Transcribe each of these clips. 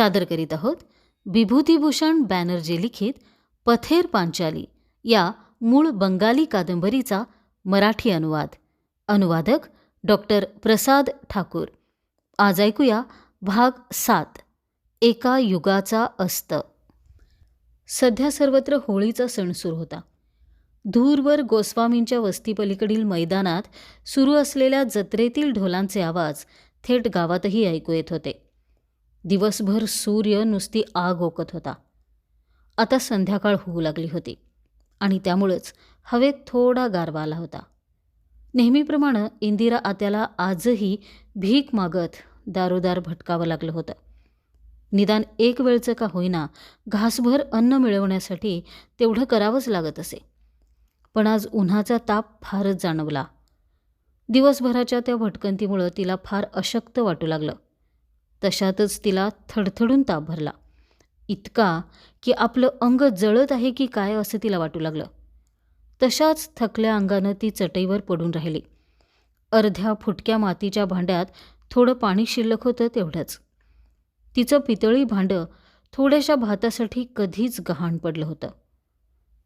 सादर करीत आहोत. विभूतिभूषण बॅनर्जी लिखित पथेर पांचाली या मूळ बंगाली कादंबरीचा मराठी अनुवाद. अनुवादक डॉक्टर प्रसाद ठाकूर. आज ऐकूया भाग सात. एका युगाचा अस्त. सध्या सर्वत्र होळीचा सण सुरू होता. धूरवर गोस्वामींच्या वस्तीपलीकडील मैदानात सुरू असलेल्या जत्रेतील ढोलांचे आवाज थेट गावातही ऐकू येत होते. दिवसभर सूर्य नुसती आग ओकत होता. आता संध्याकाळ होऊ लागली होती आणि त्यामुळंच हवेत थोडा गारवा आला होता. नेहमीप्रमाणे इंदिरा आत्याला आजही भीक मागत दारोदार भटकावं लागलं होतं. निदान एक वेळचं का होईना घासभर अन्न मिळवण्यासाठी तेवढं करावंच लागत असे. पण आज उन्हाचा ताप फारच जाणवला. दिवसभराच्या त्या भटकंतीमुळं तिला फार अशक्त वाटू लागलं. तशातच तिला थडथडून ताप भरला इतका की आपलं अंग जळत आहे की काय असं तिला वाटू लागलं. तशाच थकल्या अंगानं ती चटईवर पडून राहिली. अर्ध्या फुटक्या मातीच्या भांड्यात थोडं पाणी शिल्लक होतं तेवढंच. तिचं पितळी भांडं थोड्याशा भातासाठी कधीच गहाण पडलं होतं.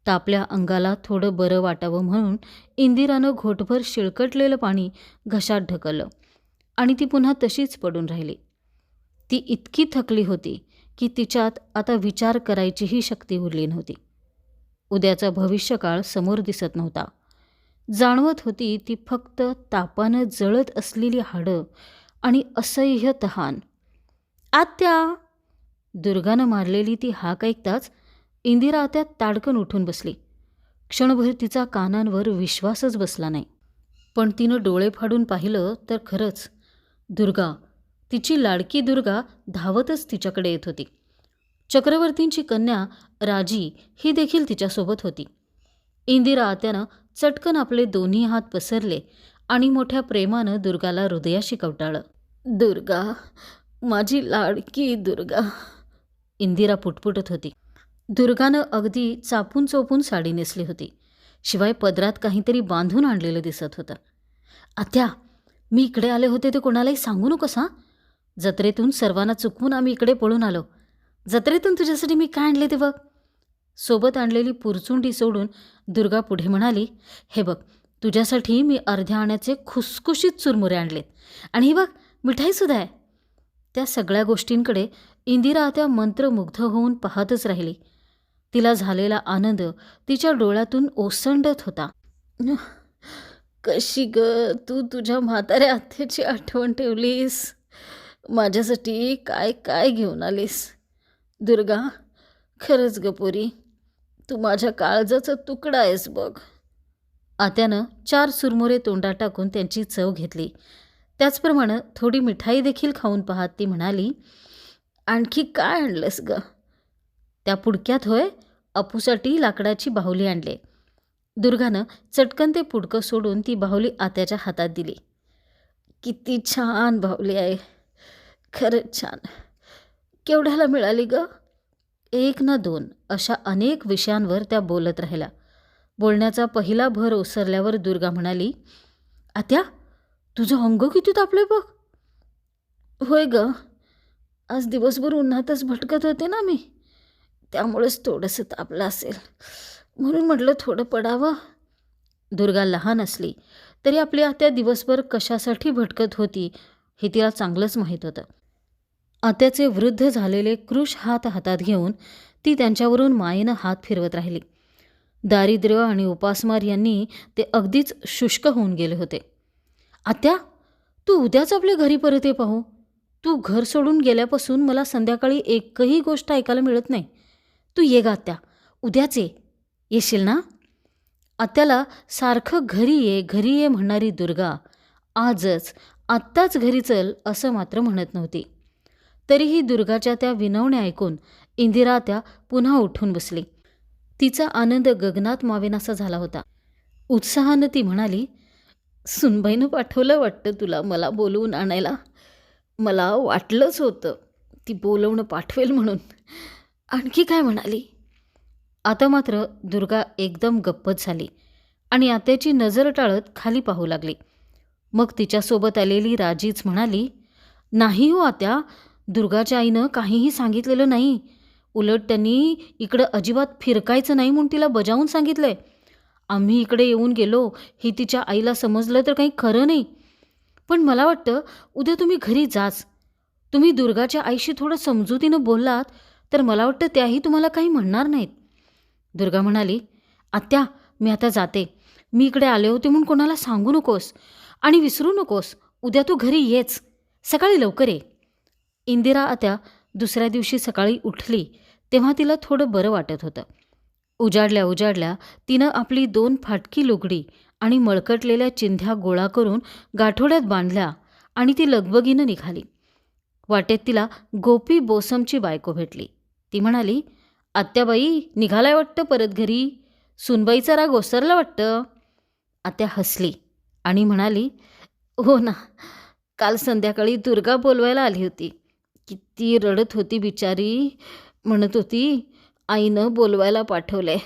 तापल्या अंगाला थोडं बरं वाटावं म्हणून इंदिरानं घोटभर शिळकटलेलं पाणी घशात ढकललं आणि ती पुन्हा तशीच पडून राहिली. ती इतकी थकली होती की तिच्यात आता विचार करायचीही शक्ती उरली नव्हती. उद्याचा भविष्यकाळ समोर दिसत नव्हता. जाणवत होती ती फक्त तापानं जळत असलेली हाडं आणि असह्य तहान. आत्या! दुर्गानं मारलेली ती हाक ऐकताच इंदिरा आत्या ताडकन उठून बसली. क्षणभर तिचा कानांवर विश्वासच बसला नाही. पण तिनं डोळे फाडून पाहिलं तर खरंच दुर्गा तिची लाडकी दुर्गा धावतच तिच्याकडे येत होती. चक्रवर्तींची कन्या राजी ही देखील तिच्यासोबत होती. इंदिरा आत्यानं चटकन आपले दोन्ही हात पसरले आणि मोठ्या प्रेमानं दुर्गाला हृदयाशी कवटाळलं. दुर्गा माझी लाडकी दुर्गा. इंदिरा पुटपुटत होती. दुर्गानं अगदी चापून चोपून साडी नेसली होती. शिवाय पदरात काहीतरी बांधून आणलेलं दिसत होतं. आत्या मी इकडे आले होते ते कोणालाही सांगू नकोस हां? जत्रेतून सर्वांना चुकवून आम्ही इकडे पळून आलो. जत्रेतून तुझ्यासाठी मी काय आणले ते बघ? सोबत आणलेली पुरचुंडी सोडून दुर्गा पुढे म्हणाली हे बघ तुझ्यासाठी मी अर्ध्या आण्याचे खुसखुशीत चुरमुरे आणलेत. आणि ही बघ मिठाईसुद्धा आहे. त्या सगळ्या गोष्टींकडे इंदिरा त्या मंत्रमुग्ध होऊन पाहतच राहिली. तिला झालेला आनंद तिच्या डोळ्यातून ओसंडत होता. कशी ग तू तुझ्या म्हाताऱ्या आत्याची आठवण ठेवलीस. माझ्यासाठी काय काय घेऊन आलीस? दुर्गा खरंच ग पोरी तू माझ्या काळजाचा तुकडा आहेस बघ. आत्यानं चार सुरमुरे तोंडात टाकून त्यांची चव घेतली. त्याचप्रमाणे थोडी मिठाई देखील खाऊन पाहत ती म्हणाली आणखी काय आणलंस ग? त्या पुडक्यात होय अपूसाठी लाकडाची बाहुली आणले. दुर्गानं चटकन ते पुडकं सोडून ती बाहुली आत्याच्या हातात दिली. किती छान बाहुली आहे. खरंच छान. केवढ्याला मिळाली ग? एक ना दोन अशा अनेक विषयांवर त्या बोलत राहिल्या बोलण्याचा पहिला भर ओसरल्यावर दुर्गा म्हणाली आत्या तुझं अंग किती तापले बघ. होय ग. आज दिवसभर उन्हातच भटकत होते ना मी. त्यामुळेच थोडंसं तापलं असेल. म्हणून म्हटलं थोडं पडावं. दुर्गा लहान असली तरी आपली आत्या दिवसभर कशासाठी भटकत होती हे तिला चांगलंच माहीत होतं. आत्याचे वृद्ध झालेले कृष हात हातात घेऊन ती त्यांच्यावरून मायेनं हात फिरवत राहिली. दारिद्र्य आणि उपासमार यांनी ते अगदीच शुष्क होऊन गेले होते. आत्या तू उद्याच आपल्या घरी परत ये पाहू. तू घर सोडून गेल्यापासून मला संध्याकाळी एकही गोष्ट ऐकायला मिळत नाही. तू ये ग आत्या उद्याच ये. येशील ना? आत्याला सारखं घरी ये घरी ये म्हणणारी दुर्गा आजच आत्ताच घरी चल असं मात्र म्हणत नव्हती. तरीही दुर्गाच्या त्या विनवण्या ऐकून इंदिरा त्या पुन्हा उठून बसली. तिचा आनंद गगनात मावेनासा झाला होता. उत्साहानं ती म्हणाली सुनबाईनं पाठवलं वाटतं तुला मला बोलवून आणायला. मला वाटलंच होतं ती बोलवणं पाठवेल म्हणून. आणखी काय म्हणाली? आता मात्र दुर्गा एकदम गप्पच झाली आणि आत्याची नजर टाळत खाली पाहू लागली. मग तिच्यासोबत आलेली राजीच म्हणाली नाही हो आत्या दुर्गाच्या आईनं काहीही सांगितलेलं नाही. उलट त्यांनी इकडं अजिबात फिरकायचं नाही म्हणून तिला बजावून सांगितलंय. आम्ही इकडे येऊन गेलो हे तिच्या आईला समजलं तर काही खरं नाही. पण मला वाटतं उद्या तुम्ही घरी जाच. तुम्ही दुर्गाच्या आईशी थोडं समजुतीनं बोललात तर मला वाटतं त्याही तुम्हाला काही म्हणणार नाहीत. दुर्गा म्हणाली आत्या मी आता जाते. मी इकडे आले होते म्हणून कोणाला सांगू नकोस आणि विसरू नकोस. उद्या तू घरी येच. सकाळी लवकर ये. इंदिरा आत्या दुसऱ्या दिवशी सकाळी उठली तेव्हा तिला थोडं बरं वाटत होतं. उजाडल्या उजाडल्या तिनं आपली दोन फाटकी लुगडी आणि मळकटलेल्या चिंध्या गोळा करून गाठोड्यात बांधल्या आणि ती लगबगीनं निघाली. वाटेत तिला गोपी बोसमची बायको भेटली. ती म्हणाली आत्याबाई निघालाय वाटतं परत घरी? सुनबाईचा राग ओसरला वाटतं? आत्या हसली आणि म्हणाली हो ना काल संध्याकाळी दुर्गा बोलवायला आली होती. किती रडत होती बिचारी म्हणत होती आईनं बोलवायला पाठवलंय.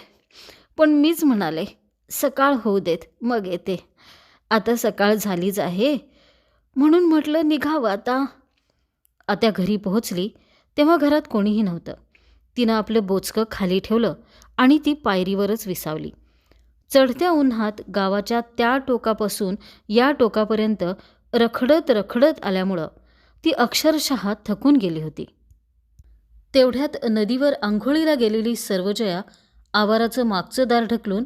पण मीच म्हणाले सकाळ होऊ देत मग येते. आता सकाळ झालीच आहे. म्हणून म्हटलं निघावं आता. आता घरी पोहोचली तेव्हा घरात कोणीही नव्हतं. तिनं आपलं बोचकं खाली ठेवलं आणि ती पायरीवरच विसावली. चढत्या उन्हात गावाच्या त्या टोकापासून या टोकापर्यंत रखडत रखडत आल्यामुळं ती अक्षरशः थकून गेली होती. तेवढ्यात नदीवर आंघोळीला गेलेली सर्वजया आवाराचं मागचं दार ढकलून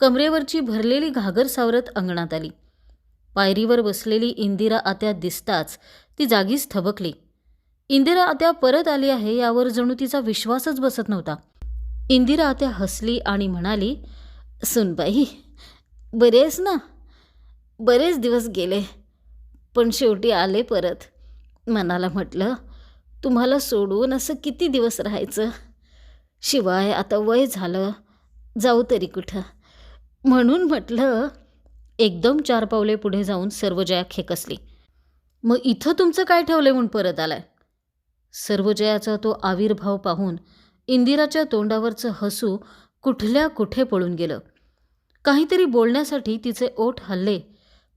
कमरेवरची भरलेली घागर सावरत अंगणात आली. पायरीवर बसलेली इंदिरा आत्या दिसताच ती जागीच थबकली. इंदिरा आत्या परत आली आहे यावर जणू तिचा विश्वासच बसत नव्हता. इंदिरा आत्या हसली आणि म्हणाली सुनबाई बरेच ना बरेच दिवस गेले पण शेवटी आले परत. मनाला म्हटलं तुम्हाला सोडून असं किती दिवस राहायचं? शिवाय आता वय झालं जाऊ तरी कुठं. म्हणून म्हटलं एकदम चार पावले पुढे जाऊन सर्वजया खेकसली. मग इथं तुमचं काय ठेवलं म्हणून परत आलाय? सर्वजयाचा तो आविर्भाव पाहून इंदिराच्या तोंडावरचं हसू कुठल्या कुठे पळून गेलं. काहीतरी बोलण्यासाठी तिचे ओठ हल्ले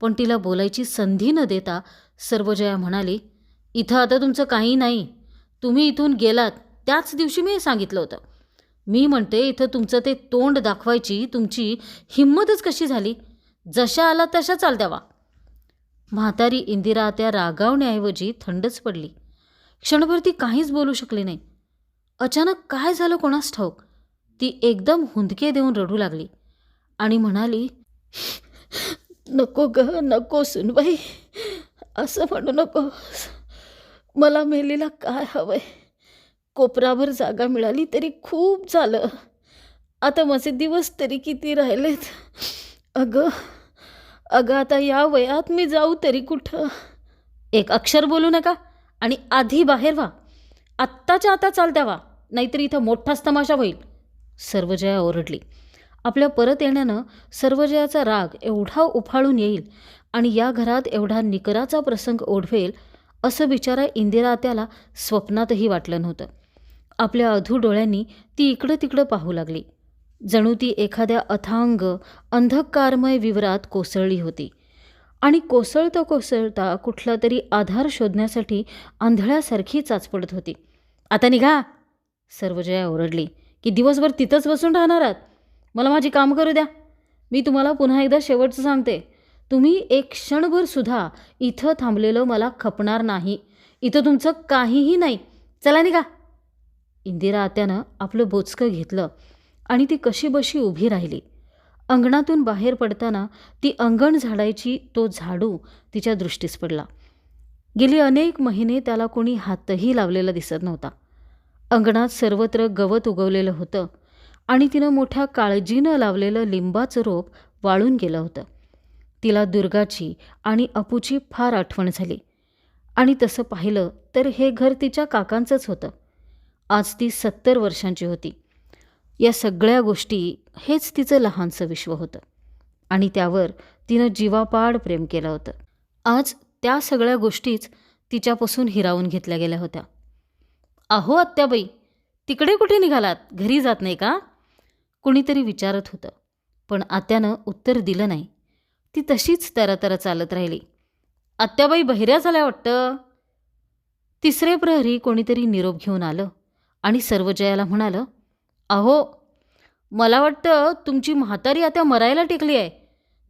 पण तिला बोलायची संधी न देता सर्वजया म्हणाली इथं आता तुमचं काही नाही. तुम्ही इथून गेलात त्याच दिवशी मी सांगितलं होतं. मी म्हणते इथं तुमचं ते तोंड दाखवायची तुमची हिंमतच कशी झाली? जशा आला तशा चाल द्यावा. म्हातारी इंदिरा त्या रागावण्याऐवजी थंडच पडली. क्षणभर ती काहीच बोलू शकली नाही. अचानक काय झालं कोणास ठाऊक? ती एकदम हुंदके देऊन रडू लागली आणि म्हणाली नको ग नको सुनबाई. असं म्हणू नको मला मेलीला काय हवंय? कोपराभर जागा मिळाली तरी खूप झालं. आता माझे दिवस तरी किती राहिलेत? अगं अगं आता या वयात मी जाऊ तरी कुठं? एक अक्षर बोलू नका आणि आधी बाहेर व्हा. आत्ताच्या आता चालत्या व्हा नाहीतर इथं मोठाच तमाशा होईल. सर्वजया ओरडली. आपल्या परत येण्यानं सर्वजयाचा राग एवढा उफाळून येईल आणि या घरात एवढा निकराचा प्रसंग ओढवेल असं बिचारा इंदिरा त्याला स्वप्नातही वाटलं नव्हतं. आपल्या अधू डोळ्यांनी ती इकडं तिकडं पाहू लागली. जणू ती एखाद्या अथांग अंधकारमय विवरात कोसळली होती. आणि कोसळता कोसळता कुठला तरी आधार शोधण्यासाठी आंधळ्यासारखी चाचपडत होती. आता निघा. सर्वजया ओरडली. की दिवसभर तिथंच बसून राहणार आहात? मला माझी काम करू द्या. मी तुम्हाला पुन्हा एकदा शेवटचं सांगते. तुम्ही एक क्षणभर सुद्धा इथं थांबलेलं मला खपणार नाही. इथं तुमचं काहीही नाही. चला निघा. इंदिरा आत्यानं आपलं बोचकं घेतलं आणि ती कशी बशी उभी राहिली. अंगणातून बाहेर पडताना ती अंगण झाडायची तो झाडू तिच्या दृष्टीस पडला. गेली अनेक महिने त्याला कोणी हातही लावलेला दिसत नव्हता. अंगणात सर्वत्र गवत उगवलेलं होतं आणि तिनं मोठ्या काळजीनं लावलेलं लिंबाचं रोप वाळून गेलं होतं. तिला दुर्गाची आणि अपूची फार आठवण झाली. आणि तसं पाहिलं तर हे घर तिच्या काकांचंच होतं. आज ती सत्तर वर्षांची होती. या सगळ्या गोष्टी हेच तिचं लहानसं विश्व होतं. आणि त्यावर तिनं जीवापाड प्रेम केलं होतं. आज त्या सगळ्या गोष्टीच तिच्यापासून हिरावून घेतल्या गेल्या होत्या. अहो आत्याबाई तिकडे कुठे निघालात? घरी जात नाही का? कुणीतरी विचारत होतं. पण आत्यानं उत्तर दिलं नाही. ती तशीच तरतर चालत राहिली. आत्याबाई बहिऱ्या झाल्या वाटतं. तिसरे प्रहरी कोणीतरी निरोप घेऊन आलं आणि सर्वजयाला म्हणालं अहो मला वाटतं तुमची म्हातारी आता मरायला टेकली आहे.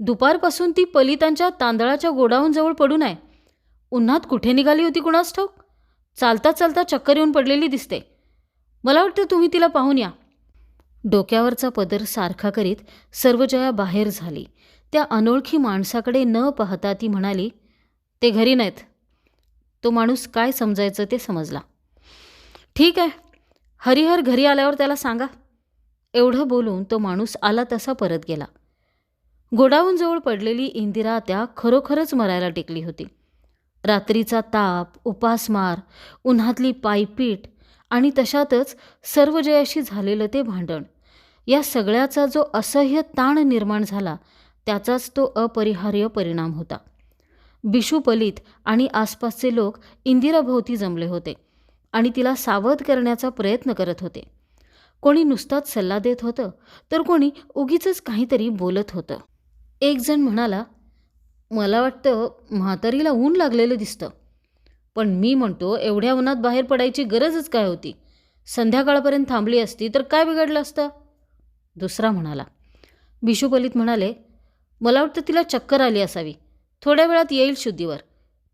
दुपारपासून ती पलितांच्या तांदळाच्या गोडाऊनजवळ पडून आहे. उन्हात कुठे निघाली होती कुणास ठाऊक? चालता चालता चक्कर येऊन पडलेली दिसते. मला वाटतं तुम्ही तिला पाहून या. डोक्यावरचा पदर सारखा करीत सर्वजया बाहेर झाली. त्या अनोळखी माणसाकडे न पाहता ती म्हणाली ते घरी नाहीत. तो माणूस काय समजायचं ते समजला. ठीक आहे. हरिहर घरी आल्यावर त्याला सांगा. एवढं बोलून तो माणूस आला तसा परत गेला. गोडाऊनजवळ पडलेली इंदिरा त्या खरोखरच मरायला टेकली होती. रात्रीचा ताप उपासमार उन्हातली पायपीट आणि तशातच सर्वजयाशी झालेलं ते भांडण. या सगळ्याचा जो असह्य ताण निर्माण झाला त्याचाच तो अपरिहार्य परिणाम होता. बिशू पलित आणि आसपासचे लोक इंदिराभोवती जमले होते आणि तिला सावध करण्याचा प्रयत्न करत होते. कोणी नुसताच सल्ला देत होतं तर कोणी उगीच काहीतरी बोलत होतं. एकजण म्हणाला मला वाटतं म्हातारीला ऊन लागलेलं दिसतं. पण मी म्हणतो एवढ्या उन्हात बाहेर पडायची गरजच काय होती? संध्याकाळपर्यंत थांबली असती तर काय बिघडलं असतं? दुसरा म्हणाला. बिशुपलित म्हणाले मला वाटतं तिला चक्कर आली असावी. थोड्या वेळात येईल शुद्धीवर.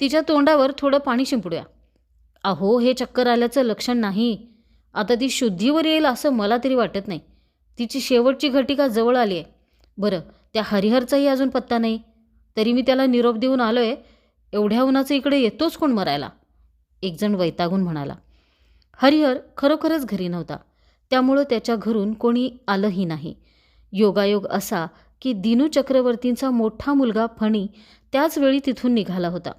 तिच्या तोंडावर थोडं पाणी शिंपडूया. अहो हे चक्कर आल्याचं लक्षण नाही. आता ती शुद्धीवर येईल असं मला तरी वाटत नाही. तिची शेवटची घटिका जवळ आली आहे. बरं त्या हरिहरचाही अजून पत्ता नाही. तरी मी त्याला निरोप देऊन आलो आहे एवढ्या उन्हाचं इकडे येतोच कोण मरायला? एकजण वैतागून म्हणाला. हरिहर खरोखरच घरी नव्हता. त्यामुळं त्याच्या घरून कोणी आलंही नाही. योगायोग असा की दिनू चक्रवर्तींचा मोठा मुलगा फणी त्याचवेळी तिथून निघाला होता.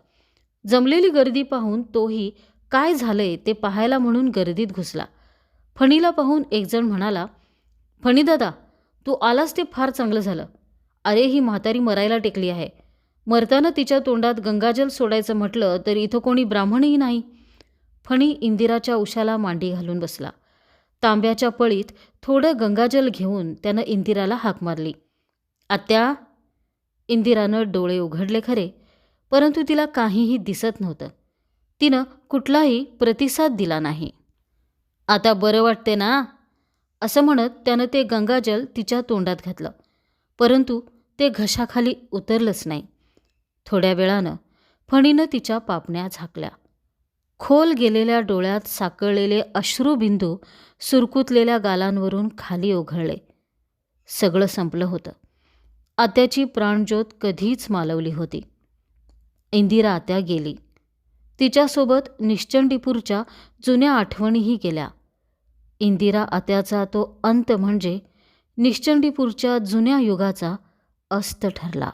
जमलेली गर्दी पाहून तोही काय झालंय? ते पाहायला म्हणून गर्दीत घुसला. फणीला पाहून एकजण म्हणाला फणीदादा तू आलास ते फार चांगलं झालं. अरे ही म्हातारी मरायला टेकली आहे. मरताना तिच्या तोंडात गंगाजल सोडायचं म्हटलं तर इथं कोणी ब्राह्मणही नाही. फणी इंदिराच्या उशाला मांडी घालून बसला. तांब्याच्या पळीत थोडं गंगाजल घेऊन त्यानं इंदिराला हाक मारली. आत्या इंदिरानं डोळे उघडले खरे परंतु तिला काहीही दिसत नव्हतं. तिनं कुठलाही प्रतिसाद दिला नाही. आता बरं वाटते ना? असं म्हणत त्यानं ते गंगाजल तिच्या तोंडात घातलं. परंतु ते घशाखाली उतरलंच नाही. थोड्या वेळानं फणीनं तिच्या पापण्या झाकल्या. खोल गेलेल्या डोळ्यात साकळलेले अश्रूबिंदू सुरकुतलेल्या गालांवरून खाली ओघळले. सगळं संपलं होतं. आत्याची प्राणज्योत कधीच मालवली होती. इंदिरा आत्या गेली. तिच्यासोबत निश्चंडीपूरच्या जुन्या आठवणीही गेल्या. इंदिरा आत्याचा तो अंत म्हणजे निश्चंडीपूरच्या जुन्या युगाचा अस्त ठरला.